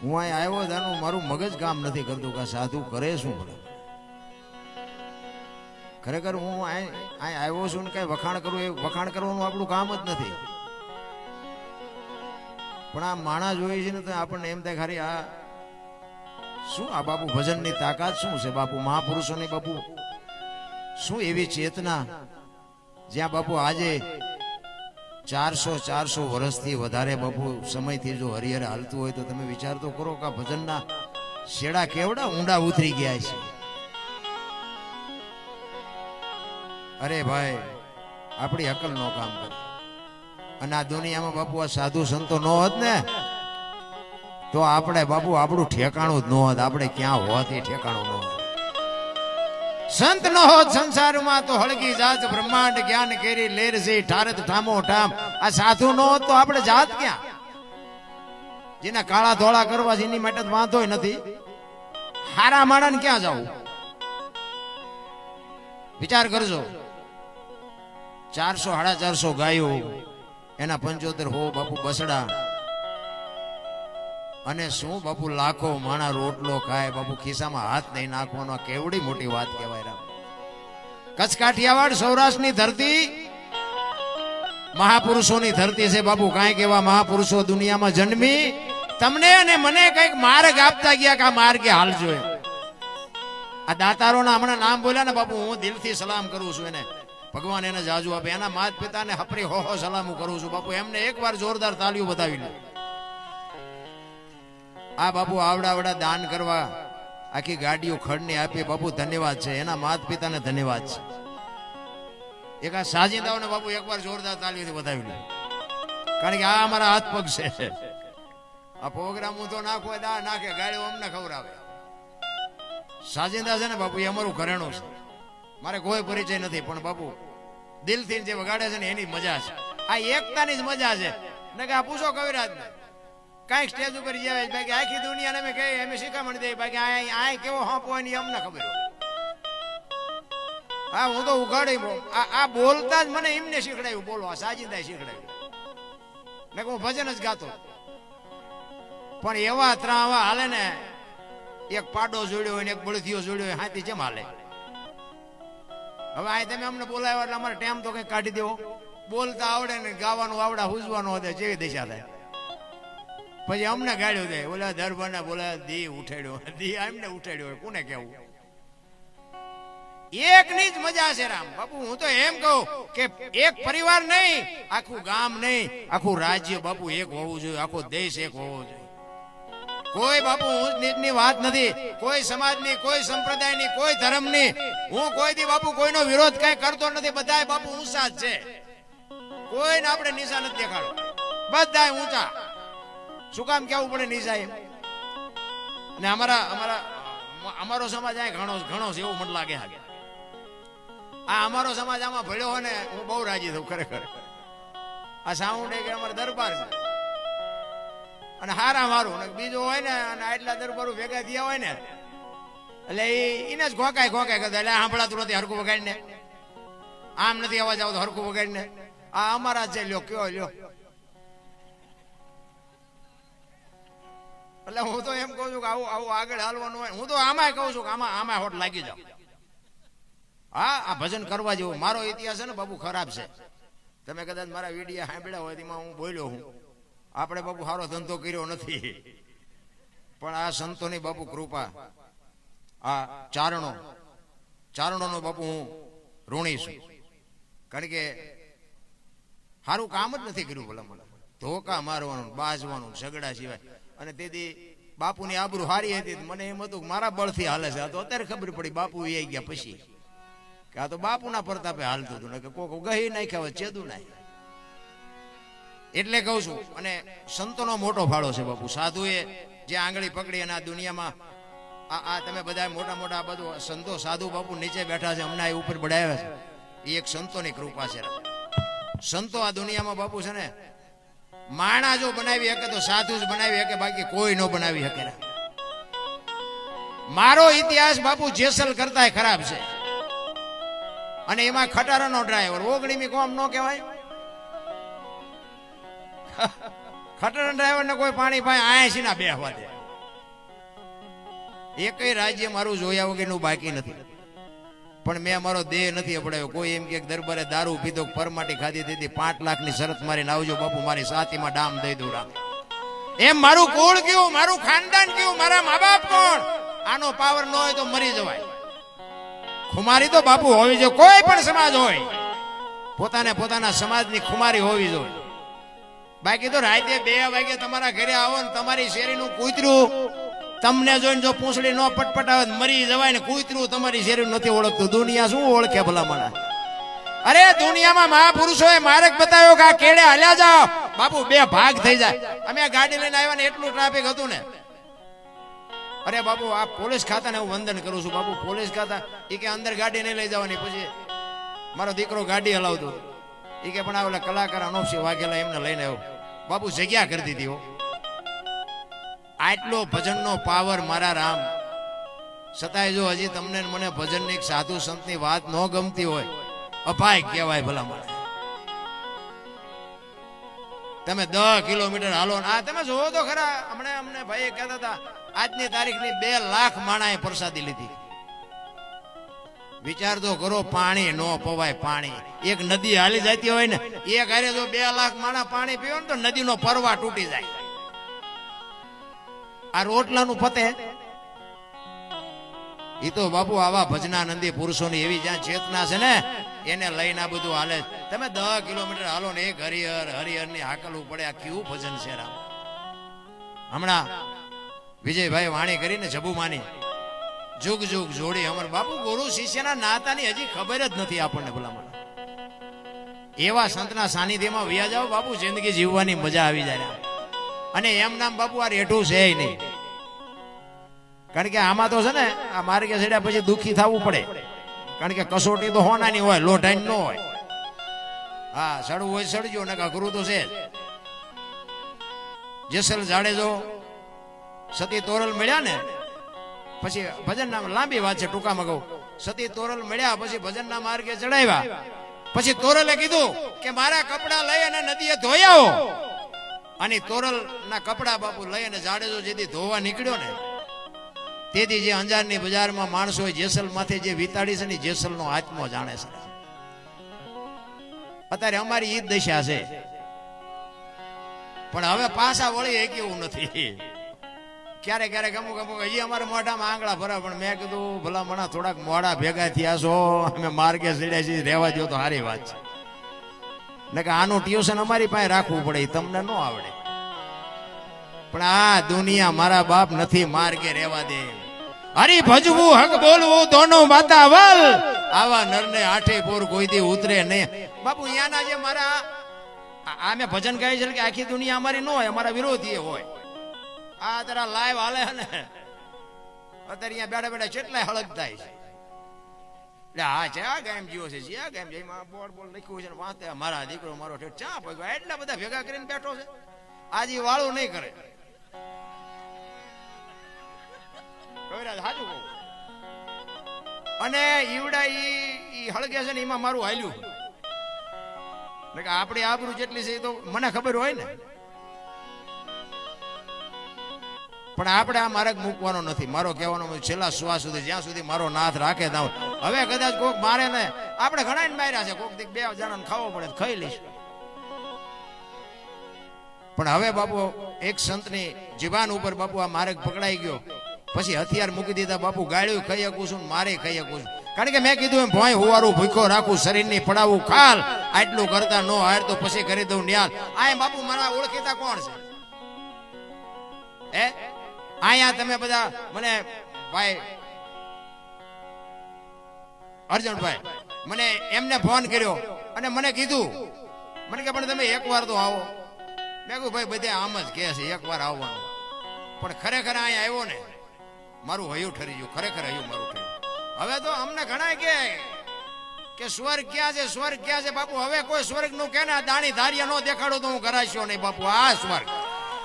હું અહીં આવ્યો તેનું મારું મગજ કામ નથી કરતું કે સાધુ કરે શું ભલા ખરેખર હું અહીં આવ્યો છું ને કઈ વખાણ કરું, એ વખાણ કરવાનું આપણું કામ જ નથી. પણ આ માણા જોઈએ છે ને તો આપણને એમ થાય ખાલી, આ શું આ બાપુ ભજનની તાકાત શું છે બાપુ? મહાપુરુષોની બાપુ શું એવી ચેતના? જ્યાં બાપુ આજે ચારસો ચારસો વર્ષથી વધારે બાપુ સમયથી જો હરિહર હાલતું હોય તો તમે વિચાર તો કરો કે ભજનના શેડા કેવડા ઊંડા ઉતરી ગયા છે. અરે ભાઈ, આપણી અકલ નો કામ કરે. અને આ દુનિયામાં બાપુ આ સાધુ સંતો ન હોત ને, તો આપણે બાપુ આપણું ઠેકાણું જ ન હોત. આપણે ક્યાં હોત એ ઠેકાણું ન હોત. સંત નો હોત સંસારમાં તો હળગી જાત, બ્રહ્માંડ જ્ઞાન કેરી લેર ઠારત ઠામો, ઠામ. આ સાધુ નો હોત તો આપણે જાત ક્યાં? જેના કાળા ધોળા કરવા એની માટે વાંધો નથી. હારા માણાને ક્યાં જવું? વિચાર કરજો. ચારસો, સાડા ચારસો ગાયો, એના પંચોતેર હો બાપુ બસડા. અને શું બાપુ, લાખો માણા રોટલો ખાય, બાપુ ખિસ્સામાં હાથ નહીં નાખવાનો કેવડી મોટી વાત કહેવાય રામ કચ્છ કાઠિયાવાડ સૌરાષ્ટ્રની ધરતી મહાપુરુષોની ધરતી છે બાપુ, કાંઈક એવા મહાપુરુષો દુનિયામાં જન્મી, તમને અને મને કંઈક માર્ગ આપતા ગયા કે આ માર્ગે હાલજો એમ આ દાતારોના હમણાં નામ બોલ્યા ને બાપુ, હું દિલથી સલામ કરું છું એને. ભગવાન એને જાજુ આપે, એના માત પિતાને હપરી હો હો સલામ કરું છું. બાપુ, એમને એકવાર જોરદાર તાલીઓ બતાવી લે આ બાપુ આવડા દાન કરવા આખી ગાડીઓ ખડની આપી. બાપુ, ધન્યવાદ છે. એના માત પિતાને ધન્યવાદ છે. એક આ સાજીદાઓને બાપુ એકવાર જોરદાર તાલીઓથી બતાવી લે. કારણ કે આ અમારા હાથ પગ છે. આ પ્રોગ્રામ હું તો નાખો દા નાખે ગાડીઓ અમને ખવડાવે. સાજિંદા છે ને બાપુ, એ અમારું ઘરેણું છે. મારે કોઈ પરિચય નથી, પણ બાપુ, દિલથી જે વગાડે છે ને એની મજા છે. આ એકતાની જ મજા છે. ને કે આ પૂછો કવિરાજ ને કાંઈક સ્ટેજ ઉપર જાય બાકી આખી દુનિયાને અમે કહી અમે શીખામણ દઈએ બાકી આ આ કેવો હાંપ હોય ને એ અમને ખબર હા, હું તો ઉઘાડી બો- આ બોલતા જ મને એમને શીખડાયું, બોલો, આ સાજિંદા શીખડાયું. ને હું ભજન જ ગાતો. પણ એવા ત્રાવા હાલે ને, એક પાડો જોડ્યો હોય એક બળથીઓ જોડ્યો હોય, હાથી જેમ હાલે. હવે આ તમે અમને બોલાવ્યા એટલે અમારે ટાઈમ તો કઈ કાઢી દેવો. બોલતા આવડે ને ગાવાનું આવડે હુજવાનું હોય જેવી દિશા થાય. પછી અમને ગાડ્યો દે ઓલા ધર્મના બોલા, દી ઉઠાડ્યો. દી એમને ઉઠાડ્યો. કોને કેવું એકની જ મજા છે રામ. બાપુ, હું તો એમ કહું કે એક પરિવાર નહીં, આખું ગામ નહીં, આખું રાજ્ય બાપુ એક હોવું જોઈએ, આખો દેશ એક હોવો જોઈએ. કોઈ બાપુ ઊંચ નીચની વાત નથી. કોઈ સમાજની, કોઈ સંપ્રદાયની, કોઈ ધર્મની. હું કોઈ દી બાપુ કોઈનો વિરોધ કઈ કરતો નથી. બધાય બાપુ ઊંચા જ છે. કોઈને આપણે નિશાન નથી દેખાડો. બધાય ઊંચા. શું કામ કેવું પડે નીચા એમ? ને અમારા અમારા, અમારો સમાજ આ ઘણો ઘણો છે, એવું મને લાગે હાગે. આ અમારો સમાજ આમાં ભળ્યો હોય ને, હું બહુ રાજી થઉં ખરેખર. આ સાઉન્ડ એ અમારો દરબાર છે અને હારા મારું બીજું હોય ને, અને આટલા દરબારો ભેગા થયા હોય ને, એટલે એને જ ઘોકાય ઘોકાય કરતા, એટલે સાંભળાતું નથી હરકું વગાડીને. આમ નથી અવાજ આવતો હરકું વગાડીને. આ અમારા જ છે, લ્યો, કયો, લ્યો. એટલે હું તો એમ કહું છું કે આવું આવું આગળ હાલવાનું હોય. હું તો આમાં કહું છું કે આમાં આમાં હોટ લાગી જાવ હા, આ ભજન કરવા જેવું. મારો ઇતિહાસ છે ને બાબુ ખરાબ છે. તમે કદાચ મારા વિડીયા સાંભળ્યા હોય તેમાં હું બોલ્યો હું. આપણે બાબુ સારો ધંધો કર્યો નથી. પણ આ સંતોની બાપુ કૃપા. આ ચારણો. ચારણોનો બાપુ હું ઋણી છું. કારણ કે સારું કામ જ નથી કર્યું ભલા મને. ધોકા મારવાનું, બાજવાનું, ઝઘડા સિવાય. અને તેથી બાપુની આબરૂ હારી હતી મને એમ હતું મારા બળથી હાલે છે. તો અત્યારે ખબર પડી બાપુ એ ગયા પછી. કે આ તો બાપુના પ્રતાપે હાલતું હતું. ને કે કોક ગહી નાખ્યા હોય, ચેદું નાખ્યા એટલે કહું છું, અને સંતોનો મોટો ફાળો છે બાપુ. સાધુએ જે આંગળી પકડી અને આ દુનિયામાં આ આ તમે બધા મોટા મોટા બધું સંતો, સાધુ બાપુ નીચે બેઠા છે, હમણાં એ ઉપર બઢાવ્યા છે. એ એક સંતોની કૃપા છે. સંતો આ દુનિયામાં બાપુ છે ને માણા જો બનાવી શકે તો સાધુ જ બનાવી શકે, બાકી કોઈ ન બનાવી શકે. મારો ઇતિહાસ બાપુ જેસલ કરતા ખરાબ છે. અને એમાં ખટારાનો ડ્રાઈવર ઓગણીમી કોમ ન કહેવાય? ખટારા ડ્રાઈવર ને કોઈ પાણી પાય આયાસી ના બે હવા દે. એકય રાજ્ય મારું જોયા વગરનું બાકી નથી. પણ મેં મારો દેહ નથી અપડાયો. કોઈ એમ કે દરબારે દારૂ પીધો પરમાટી ખાધી દીધી પાંચ લાખની શરત મારીને આવજો બાપુ, મારી સાતીમાં ડામ દઈ દઉં રામ. એમ મારું કુળ કેવું મારું ખાનદાન કેવું મારા મા બાપ કોણ? આનો પાવર ન હોય તો મરી જવાય. ખુમારી તો બાપુ હોવી જોઈએ. કોઈ પણ સમાજ હોય, પોતાને પોતાના સમાજની ખુમારી હોવી જોઈએ. બાકી તો રાતે બે વાગે તમારા ઘરે આવો ને તમારી શેરીનું કૂતરું તમને જોઈને જો પૂંછડી ન પટપટાવે મરી જવાય ને કૂતરું તમારી શેરી નથી ઓળખતું. દુનિયા શું ઓળખે ભલામણા? અરે દુનિયામાં મહાપુરુષોએ માર્ગ બતાવ્યો કે આ કેડે હલ્યા જાઓ. બાપુ, બે ભાગ થઈ જાય. અમે આ ગાડી લઈને આવ્યા ને એટલું ટ્રાફિક હતું ને. અરે બાપુ, આ પોલીસ ખાતાને હું વંદન કરું છું. બાપુ, પોલીસ ખાતા એ કે અંદર ગાડી નહીં લઈ જવાની. પછી મારો દીકરો ગાડી હલાવતો એ કે પણ આ ઓલા કલાકાર અનોપસિંહ વાઘેલા એમને લઈને આવ્યો બાપુ, જગ્યા કરી દીધી હો. આટલો ભજનનો પાવર મારા રામ. છતાંય જો હજી તમને મને ભજનની એક સાધુ સંતની વાત ન ગમતી હોય. અપાય કહેવાય ભલા મને તમે દસ કિલોમીટર હાલો આ તમે જોવો તો ખરા, હમણાં અમને ભાઈ કહેતા હતા, આજની તારીખની બે લાખ માણાએ પ્રસાદી લીધી. વિચાર તો કરો, પાણી નો પવાય પાણી. એક નદી હાલી જતી હોય ને, એક હારે જો બે લાખ માણા પાણી પીવો ને તો નદીનો પરવા તૂટી જાય. આ રોટલાનું પતે એ તો બાપુ આવા ભજનાનંદી પુરુષોની એવી જ્યાં ચેતના છે ને, એને લઈને આ બધું હાલે. તમે દસ કિલોમીટર હાલો ને, એક હરિહર હરિહરની હાકલવું પડે આ કેવું ભજન છે રામ? હમણાં વિજયભાઈ વાણી કરીને જબુમાની જુગ જુગ જોડી અમર બાપુ, ગુરુ શિષ્યના નાતાની હજી ખબર જ નથી આપણને ભલામણ. એવા સંતના સાનિધ્યમાં વ્યા જાઓ બાપુ, જિંદગી જીવવાની મજા આવી જાય. અને એમ નામ બાપુ આ રેઠું છે નહીં. કારણ કે આમાં તો છે ને, આ માર્ગે ચડ્યા પછી દુઃખી થવું પડે. કારણ કે કસોટી તો હોનાની હોય લોઢાઈ ન હોય. હા, સડવું હોય સડજો ને અઘરું તો છે. જેસલ જાડેજો સતી તોરલ મળ્યા ને, પછી ભજન નામ લાંબી વાત છે ટૂંકામાં કહું. સતી તોરલ મળ્યા પછી ભજનના માર્ગે ચડાવ્યા. પછી તોરલે કીધું કે મારા કપડા લઈ અને નદીએ ધોઈ આવો. અને તોરલ ના કપડા બાપુ લઈ અને જાડેજો જેથી ધોવા નીકળ્યો ને, તેથી જે અંજારની બજારમાં માણસો જેસલ માથે જે વિતાડી છે ને જેસલ નો આત્મો જાણે છે. અત્યારે અમારી ઈ જ દશા છે. પણ હવે પાછા વળી એ એવું નથી. ક્યારેક ક્યારેક અમુક અમુક, હજી અમારા મોઢામાં આંગળા ભરા. પણ મેં કીધું, ભલા મણા થોડાક મોડા ભેગા થયા છો, અમે માર્ગે ચડ્યા છીએ, રહેવા દો તો સારી વાત છે. ને કે આનું ટ્યુશન અમારી પાસે રાખવું પડે તમને ન આવડે. પણ આ દુનિયા મારા બાપ નથી, માર્ગે રહેવા દે. હરી ભજવું હક બોલવું દોનો માતા વલ. આવા નરને આઠે પોર કોઈથી ઉતરે નહીં બાપુ અહીંયાના જે મારા આ- મેં ભજન ગાય છે કે આખી દુનિયા અમારી ન હોય, અમારા વિરોધી હોય. આ તારા લાઈવ હાલે ને. અત્યારે અહીંયા બેઠા બેઠા કેટલાય હળગ થાય છે એટલે હા જ્યાં ગામ જીવો છે જ્યાં ગામ મારા દીકરો મારો ચા પગ્યો એટલા બધા ભેગા કરીને બેઠો છે. આજે વાળું નહીં કરે. સાચું કહું. અને ઈવડા ઈ હળગે છે ને, એમાં મારું હાલ્યું. આપણી આબરૂ જેટલી છે એ તો મને ખબર હોય ને. પણ આપણે આ માર્ગ મૂકવાનો નથી. મારો કહેવાનો છેલ્લા શ્વાસ સુધી, જ્યાં સુધી મારો નાથ રાખે ત્યાં હવે કદાચ કોક મારે ને આપણે ઘણા માર્યા છે. કોક દીક બે જણાને ખાવો પડે ખાઈ લઈશ. પણ હવે બાપુ, એક સંતની જીવાન ઉપર બાપુ આ માર્ગ પકડાઈ ગયો. પછી હથિયાર મૂકી દીધા. બાપુ ગાળ્યું, ખાઈ શકું છું મારે ખાઈ શકું છું. કારણ કે મેં કીધું એમ, ભોય હોવારું ભૂખો રાખું, શરીરની પડાવું ખાલ. આટલું કરતા નો હાર તો પછી કરી દઉં ન્યાલ. આ બાપુ મારા ઓળખીતા કોણ છે? હે? અહીંયા તમે બધા મને, ભાઈ અર્જુનભાઈ, મને એમને ફોન કર્યો અને મને કીધું, મને કે, પણ તમે એકવાર તો આવો. મેં કહ્યું ભાઈ, બધે આમ જ કહે છે, એકવાર આવવાનું. પણ ખરેખર અહીંયા આવ્યો ને, મારું હયું ઠરી ગયું, ખરેખર હયું મારું ઠર્યું હવે તો અમને ઘણા કે કે સ્વર્ગ ક્યાં છે, સ્વર્ગ ક્યાં છે? બાપુ, હવે કોઈ સ્વર્ગનું કે ને દાણી ધારિયા નો દેખાડો તો હું કરાશ્યો નહીં, બાપુ, આ સ્વર્ગ.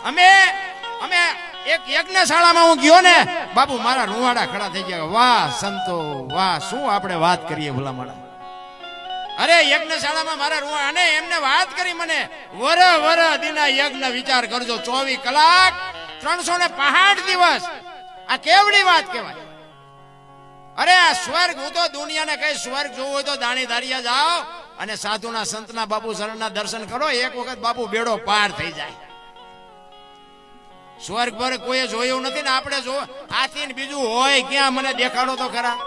અમે અમે એક યજ્ઞશાળામાં હું ગયો ને, બાપુ, મારા રૂવાડા ખડા થઈ ગયા. વાહ, સંતો, વાહ, શું આપણે વાત કરીએ ભલામણા. અરે, યજ્ઞશાળામાં મારા રૂવા અને એમને વાત કરી મને. વર વર દિના યજ્ઞ વિચાર કરજો. ચોવીસ કલાક, ત્રણસો ને પહાડ દિવસ. આ કેવડી વાત કહેવાય? અરે, આ સ્વર્ગ, હું તો દુનિયાને કઈ સ્વર્ગ જોવું હોય તો દાણી ધારિયા જાઓ અને સાધુના સંતના બાપુ શરણના દર્શન કરો. એક વખત બાપુ બેડો પાર થઈ જાય. સ્વર્ગ પર કોઈએ જોયું નથી ને આપણે જો આથી ને બીજું હોય, ક્યાં મને દેખાડો તો ખરા?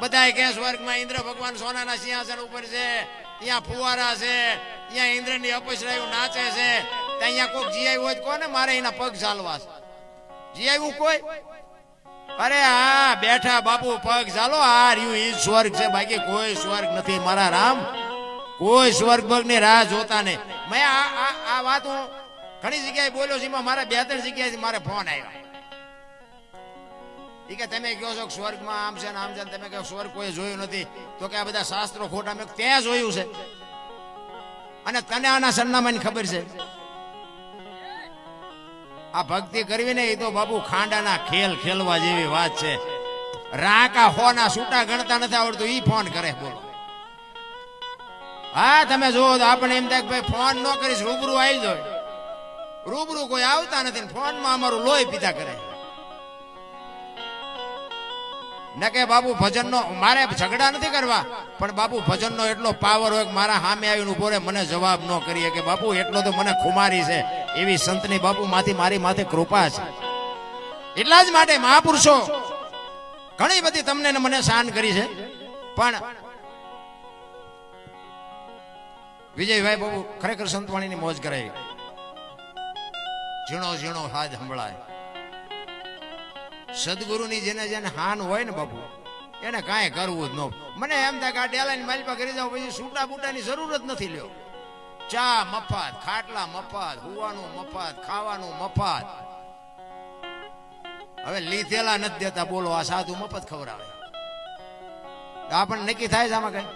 બધા કે સ્વર્ગમાં ઇન્દ્ર ભગવાન સોનાના સિંહાસન ઉપર છે, ત્યાં ફુવારા છે, ત્યાં ઇન્દ્રની અપસરાયું નાચે છે, ત્યાં અહીંયા કોઈક જી હોય કોને મારે એના પગ ચાલવા છે? જી કોઈ? અરે હા, બેઠા બાપુ, પગ ચાલો આ રહ્યું ઈ સ્વર્ગ છે. બાકી કોઈ સ્વર્ગ નથી. મારા રામ, કોઈ સ્વર્ગ બગની રાહ જોતા નહીં. મેં આ આ વાત હું ઘણી જગ્યાએ બોલ્યો છે મારા બે ત્રણ જગ્યાએથી મારે ફોન આવ્યો. એ કે તમે કહો છો સ્વર્ગમાં આમ છે ને આમ છે તમે કહો સ્વર્ગ કોઈ જોયું નથી, તો કે આ બધા શાસ્ત્રો ખોટા, મેં ત્યાં જોયું છે. અને તને આના સરનામાની ખબર છે? આ ભક્તિ કરવી ને એ તો બાબુ ખાંડાના ખેલ ખેલવા જેવી વાત છે. રાકા હોના છૂટા ગણતા નથી આવડતું, ઈ ફોન કરે, બોલો. હા, તમે જુઓ તો આપણે એમ થાય ભાઈ ફોન ન કરીશ, રૂબરૂ આવી જાય રૂબરૂ કોઈ આવતા નથી ફોનમાં અમારું લોહી પીધા કરે. ન કે બાબુ ભજનનો, મારે ઝઘડા નથી કરવા, પણ બાબુ ભજનનો એટલો પાવર હોય મારા સામે આવીને ઊભો રહે, મને જવાબ ન કરીએ કે બાપુ એટલો તો મને ખુમારી છે. એવી સંતની બાપુ માંથી મારી માથે કૃપા છે. એટલા જ માટે મહાપુરુષો, ઘણી બધી તમને મને શાન કરી છે. પણ વિજયભાઈ બાબુ ખરેખર સંતવાણીની મોજ કરાવી. ઝીણો ઝીણો હાથ સંભળાય. સદગુરુની જેને જેને હાન હોય ને બાપુ, એને કાંઈ કરવું જ ન મને એમ થાય કે આ ડેલાની માલિપા કરી જાવ પછી સૂટા બૂટાની જરૂર જ નથી લ્યો. ચા મફત, ખાટલા મફત, હુવાનું મફત, ખાવાનું મફત. હવે લીધેલા નથી દેતા, બોલો, આ સાધુ મફત ખવડાવે. આપણને નક્કી થાય છે આમાં કઈ?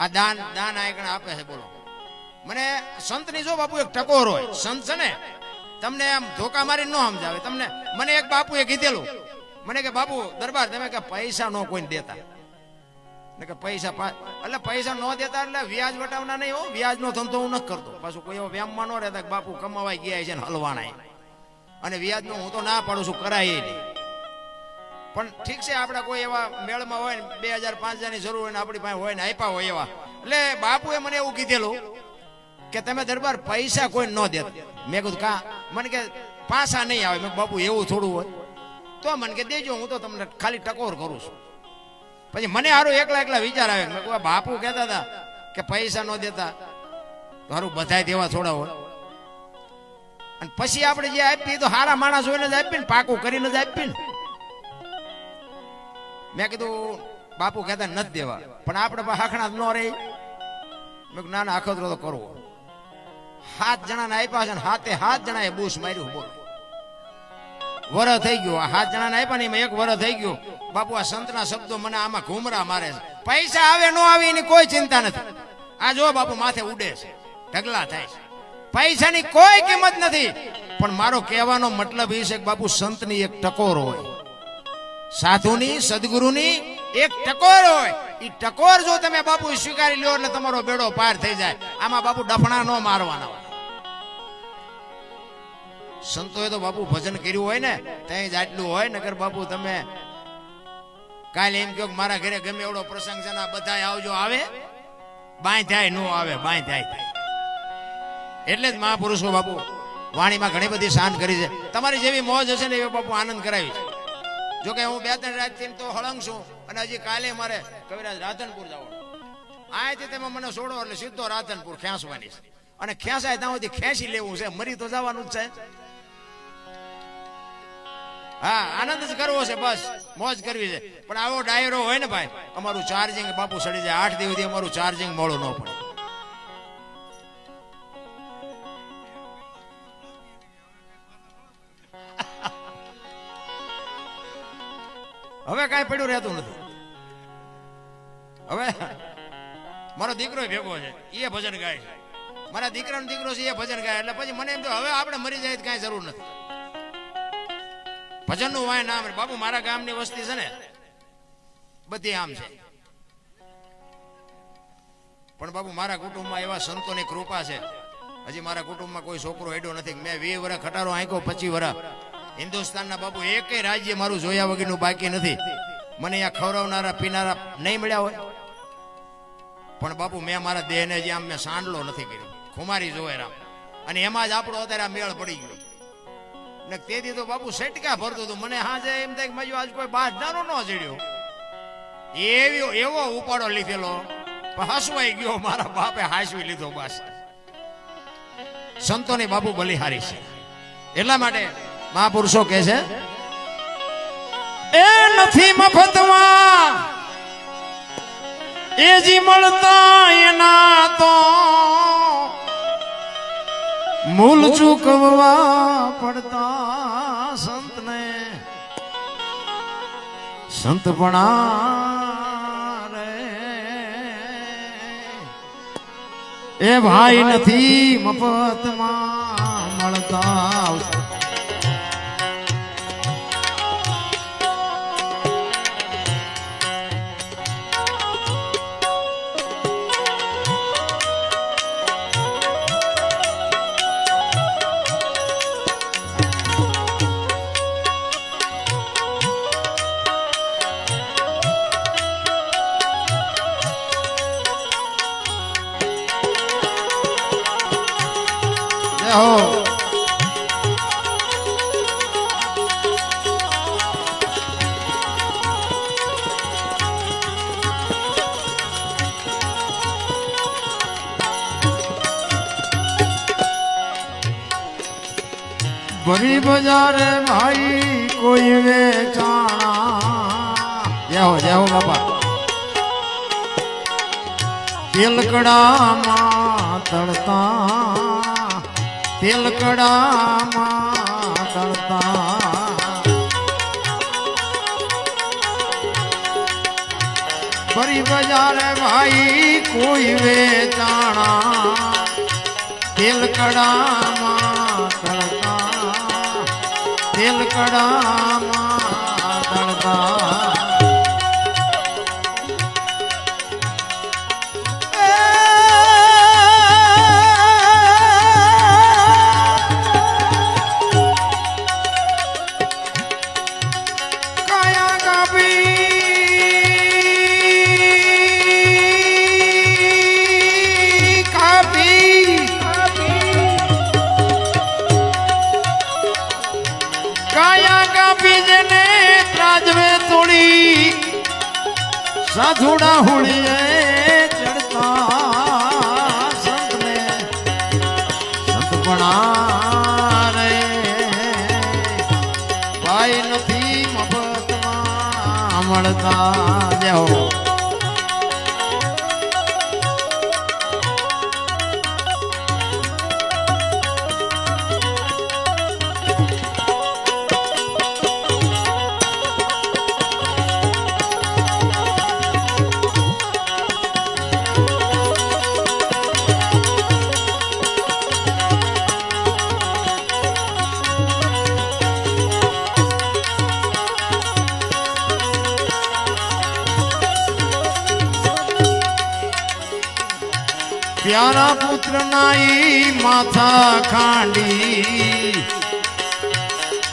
આ દાન દાન આયકણ આપે છે, બોલો. મને સંતની જો બાપુ એક ટકોર હોય, સંત છે ને, તમને આમ ધોકા મારી ન સમજાવે. તમને, મને એક બાપુએ કીધેલું. મને કે, બાપુ, દરબાર તમે કે પૈસા નો કોઈને દેતા. ને કે, પૈસા એટલે પૈસા ન દેતા એટલે વ્યાજ વટાવના નહીં હો વ્યાજ નો ધંધો હું નથી કરતો. પાછું કોઈ એવો વ્યામમાં ન રહેતા બાપુ કમાવાય ગયા છે ને હલવાના અને વ્યાજ નો હું તો ના પાડું છું, કરાય નહીં. પણ ઠીક છે, આપણા કોઈ એવા મેળમાં હોય ને, બે હજાર પાંચ હજારની જરૂર હોય ને, આપણી પાસે હોય ને, આપ્યા હોય એવા. એટલે બાપુએ મને એવું કીધેલું કે તમે દરબાર પૈસા કોઈ ન દેતા. મેં કીધું, કા? મને કે પાછા નહીં આવે. મેં બાપુ, એવું થોડું હોય. તો મને કે, દેજો, હું તો તમને ખાલી ટકોર કરું છું. પછી મને સારું એકલા એકલા વિચાર આવે. મેં કહું બાપુ કહેતા હતા કે પૈસા ન દેતા. તો હારું, બધાય દેવા થોડા હોય. અને પછી આપણે જે આપીએ તો હારા માણસ હોય જ આપીએ ને, પાકું કરીને જ આપીએ ને. મેં કીધું, બાપુ કહેતા નથી દેવા. પણ આપણે પાસે હાખણા ન રહી. મેં ના ના આખો તો કરવો. સાત જણાને આપ્યા છે હાથે સાત જણાએ બૂસ માર્યું બોલ. વર થઈ ગયો, આ સાત જણાને આપ્યા ને એમાં એક વર થઈ ગયો. બાપુ, આ સંતના શબ્દો મને આમાં ઘુમરા મારે છે. પૈસા આવે ન આવે એની કોઈ ચિંતા નથી. આ જો બાપુ, માથે ઉડે છે, ઢગલા થાય છે. પૈસાની કોઈ કિંમત નથી. પણ મારો કહેવાનો મતલબ એ છે કે બાપુ, સંતની એક ટકોર હોય. સાધુની, સદગુરુની એક ટકોર હોય. એ ટકોર જો તમે બાપુ સ્વીકારી લ્યો એટલે તમારો બેડો પાર થઈ જાય. આમાં બાપુ ડફણા નો મારવાના હોય. સંતોએ તો બાપુ ભજન કર્યું હોય ને ત્યાં જ આટલું હોય. નગર બાપુ તમે કાલે એમ કહો મારા ઘરે ગમે એવડો પ્રસંગ છે ને બધા આવજો આવે. બાય થાય નો આવે બાય થાય એટલે જ મહાપુરુષો બાપુ વાણીમાં ઘણી બધી શાન કરી છે. તમારી જેવી મોજ હશે ને એવી બાપુ આનંદ કરાવી છે. જો કે હું બે ત્રણ રાતથી તો હળંગ છું, અને હજી કાલે મારે કવિરાજ રાધનપુર જવાનું. આયથી તમે મને છોડો એટલે સીધો રાધનપુર ખેંચવાની અને ખેંચાય ત્યાં સુધી ખેંચી લેવું છે, મરી તો જવાનું જ છે. હા, આનંદ જ કરવો છે, બસ, મોજ કરવી છે. પણ આવો ડાયરો હોય ને ભાઈ, અમારું ચાર્જિંગ બાપુ સડી જાય, આઠ દિવસથી અમારું ચાર્જિંગ મોડું ન પડે. હવે કાંઈ પડ્યું રહેતું નથી. હવે મારો દીકરો ભેગો છે એ ભજન ગાય છે. મારા દીકરાનો દીકરો છે એ ભજન ગાય એટલે પછી મને એમ તો હવે આપણે મરી જાય કાંઈ જરૂર નથી. ભજનનું વાય નામ બાબુ મારા ગામની વસ્તી છે ને, બધી આમ છે. પણ બાપુ, મારા કુટુંબમાં એવા સંતોની કૃપા છે. હજી મારા કુટુંબમાં કોઈ છોકરો હેડો નથી. મેં વીસ વર્ષ ખટારો આંક્યો, પચીસ વર્ષ હિન્દુસ્તાનના બાપુ એકેય રાજ્ય મારું જોયા વગરનું બાકી નથી. મને અહીંયા ખવડાવનારા, પીનારા નહીં મળ્યા હોય. પણ બાપુ, મેં મારા દેહને જે આમ મેં સાંડલો નથી કર્યો. ખુમારી જોવે રામ. અને એમાં જ આપણો અત્યારે આ મેળ પડી ગયો. ને તેથી તો બાપુ સેટકા ભરતો હતો. મને હાજે એમ થાય કે આજ કોઈ બાજનારો ન ચડ્યો એવો એવો ઉપાડો લીધેલો. પણ હસવાઈ ગયો. મારા બાપે હાસવી લીધો બસ. સંતોની બાપુ બલિહારી છે. એટલા માટે મહાપુરુષો કે છે એ નથી મફતમાં. એ જી મળતા એના તો મૂલ ચૂકવવા પડતા સંતને. સંતપણા રે. એ ભાઈ નથી મફતમાં. તેલકડામાં તળતા તેલકડામાં તળતા. ફરી બજારે ભાઈ કોઈ વેચાણા તેલકડામાં તળતા તેલકડામાં સાધુડા હોળીએ ચડતા સંતને. સંતપણા રે ભાઈ નથી મળતા. પ્યારા પુત્ર નાઈ માથા ખાંડી.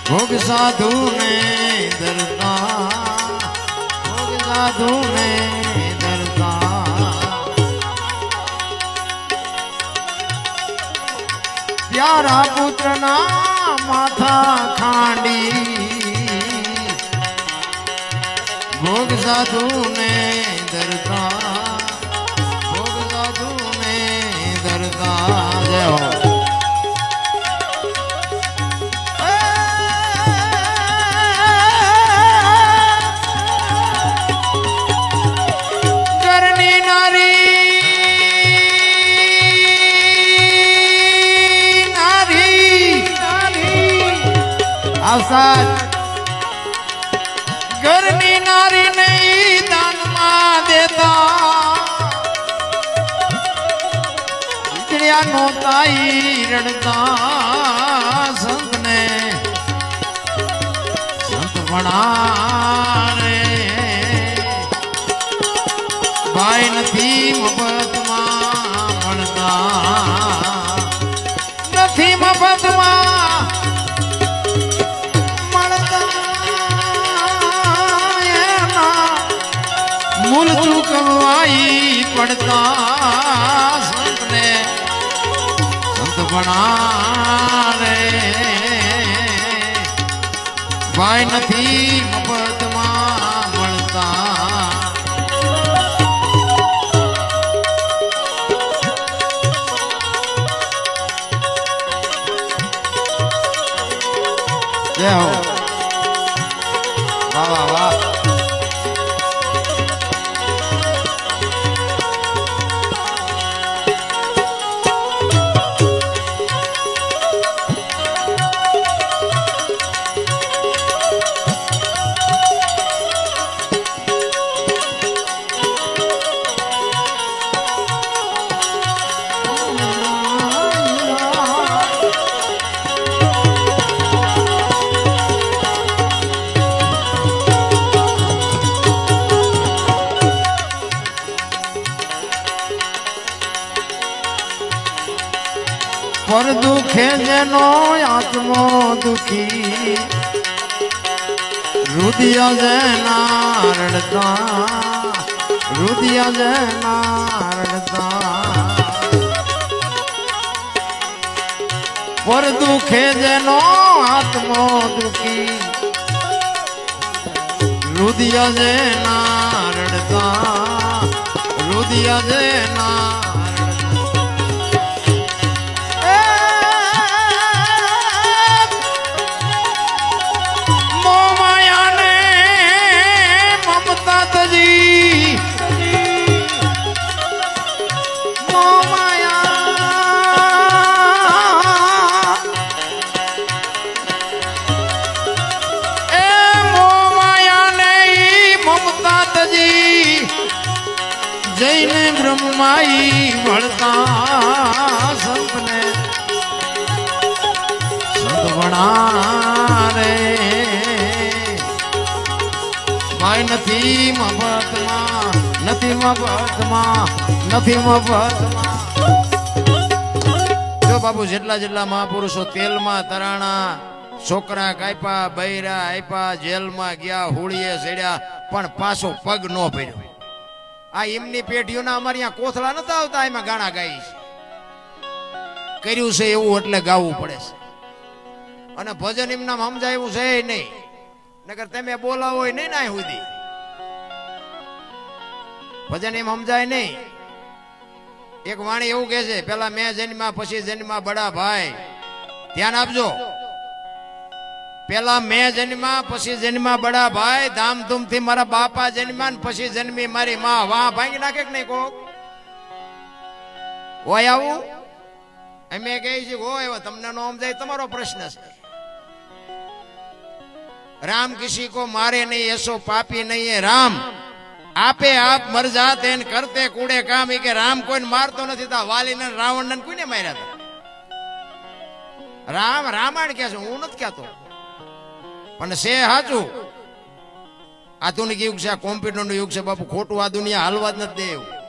ભોગ સાધુ ને દરતા ભોગ સાધુ ને દરતા પ્યારા પુત્ર ના માથા ખાંડી. ભોગ સાધુ ને દરતા આવસાદ ઘરની નારી નહીં દાનમાં દેતા. નો તાઈ રડતા સંતને. સંત ભણા ભાઈ નથી મફતમાં ભૂલ ચૂકવાઈ પડતા સંતને સંત ભણારે ભાઈ નથી મફતમાં દુખે જેનો આત્મો દુખી. રુદિય જેના રડતા રુદિય જેના રડતા પર દુખે જેનો આત્મો દુખી. રુદિય જેના રડતા રુદિય જેના નથી મફતમાં નથી મફતમાં નથી મફતમાં. જો બાપુ જેટલા જેટલા મહાપુરુષો તેલમાં તરાણા, છોકરા કાપ્યા, બૈરા આપ્યા, જેલમાં ગયા, હોળીએ ચડ્યા, પણ પાછો પગ નો ભર્યો આ એમની પેઢીઓના અમારે અહીંયા કોથળા નતા આવતા, એમાં ગાણા ગાઈ છે. કર્યું છે એવું એટલે ગાવું પડે છે. અને ભજન એમના સમજાય એવું છે નહીં. નકર તમે બોલાવો નહીં ના સુધી. ભજન એમ સમજાય નહીં. એક વાણી એવું કે છે, પેલા મેં જન્મા, પછી જન્મા બડા ભાઈ. ધ્યાન આપજો. પેલા મેં જન્મા, પછી જન્મા બડા ભાઈ, ધામધૂમથી મારા બાપા જન્મા પછી જન્મી મારી માં. વાહ, ભાંગી નાખે કે નહીં કોક? હોય આવું? અમે કહી છે હોય તમને નો સમજાય, તમારો પ્રશ્ન છે. રામ કિસી કો મારે નહીં, એસો પાપી નહીં રામ. આપે આપ મરજા તેને કરતે કુડે કામ. એ કે રામ કોઈને મારતો નથી, તા વાલીને રાવણને કોઈને માર્યા હતા? રામ રામાયણ કે છે, હું નથી કહેતો. પણ છે સાચું. આધુનિક યુગ છે કોમ્પ્યુટરનું યુગ છે, બાપુ, ખોટું આ દુનિયા હાલવા જ નથી દે એવું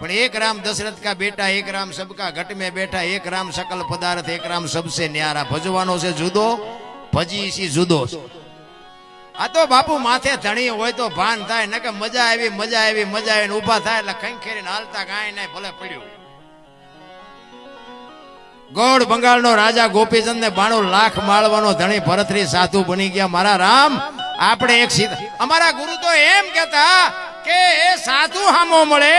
પણ એક રામ દશરથ કા બેટા, એક રામ સબકા ઘટ में બેઠા, એક રામ સકલ પદાર્થ, એક રામ સબસે ન્યારા. ભજવાનો છે જુદો, ભજી સી જુદો છે. આ તો બાપુ માથે ધણી હોય તો ભાન થાય ને કે મજા આવી મજા આવી મજા આવી ને ઊભા થાય એટલે ખંખેરીને હાલતા કાંઈ નહીં, ભલે પડ્યું ગોળ બંગાળનો રાજા ગોપીચંદ ને બાણું લાખ માળવાનો ધણી ભરતરી સાધુ બની ગયા. મારા રામ, આપણે એક સીધા અમારા ગુરુ તો એમ કેતા કે એ સાધુ હામો મળે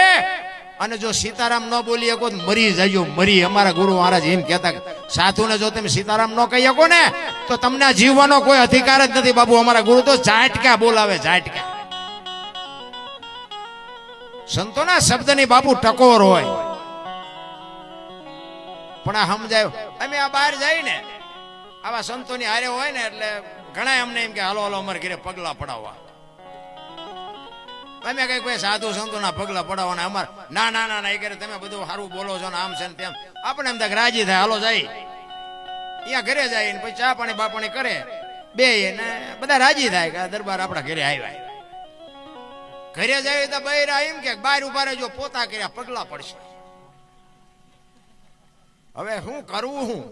અને જો સીતારામ ન બોલી શકો મરી જજો, મરી. અમારા ગુરુ મહારાજ એમ કહેતા સાધુને જો તમે સીતારામ ન કહી શકો ને, તો તમને જીવવાનો કોઈ અધિકાર જ નથી બાબુ અમારા ગુરુ તો ઝાટકા બોલાવે, ઝાટકા. સંતોના શબ્દની બાપુ ટકોર હોય. પણ આ સમજાય, અમે આ બહાર જઈ ને આવા સંતોની હારે હોય ને એટલે ઘણા અમને એમ કે, હાલો હાલો, અમારે ઘરે પગલા પડાવવા. અમે કઈ કોઈ સાધુ સંતોના પગલા પડાવવાના, અમાર ના ના ના એ કરે તમે બધું સારું બોલો છો ને આમ છે ને તેમ. આપણે એમ તક રાજી થાય, હાલો જાય. અહીંયા ઘરે જાય ને પછી ચા પાણી બાપાણી કરે. બે ને બધા રાજી થાય કે દરબાર આપણા ઘરે આવ્યા. ઘરે જાય તો બૈરા એમ કે બહાર ઊભા રહેજો, પોતા કર્યા, પગલા પડશે. હવે શું કરવું હું?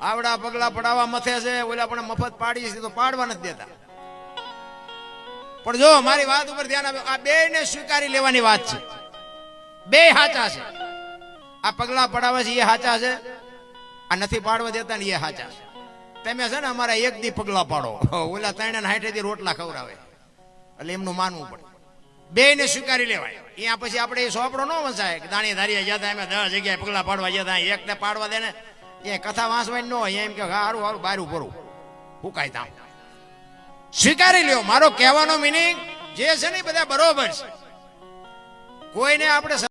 આવડા પગલા પડાવવા મથે છે, ઓલા પણ મફત પાડી છે, તો પાડવા નથી દેતા. પણ જો મારી વાત ઉપર ધ્યાન આપો આ બે ને સ્વીકારી લેવાની વાત છે. બે હાચા છે. આ પગલા પડાવે છે એ હાચા છે. આ નથી પાડવા દેતા ને એ હાચા છે. તમે છે ને અમારા એક દી પગલા પાડો. ઓલા ત્રણ ને હાઠે થી રોટલા ખવડાવે. એટલે એમનું માનવું પડે. બે ને સ્વીકારી લેવાય. અહીંયા પછી આપણે એ સોપડો ન વસાય કે દાણી ધારીએ જતા એમ દસ જગ્યાએ પગલા પાડવા જતા એક ને પાડવા દે ને એ કથા વાંચવાની ન હોય એમ કે સારું સારું બારું ભરું. ફૂકાય તામ સ્વીકારી લ્યો. મારો કહેવાનો મિનિંગ જે છે ને બધા બરોબર છે. કોઈને આપણે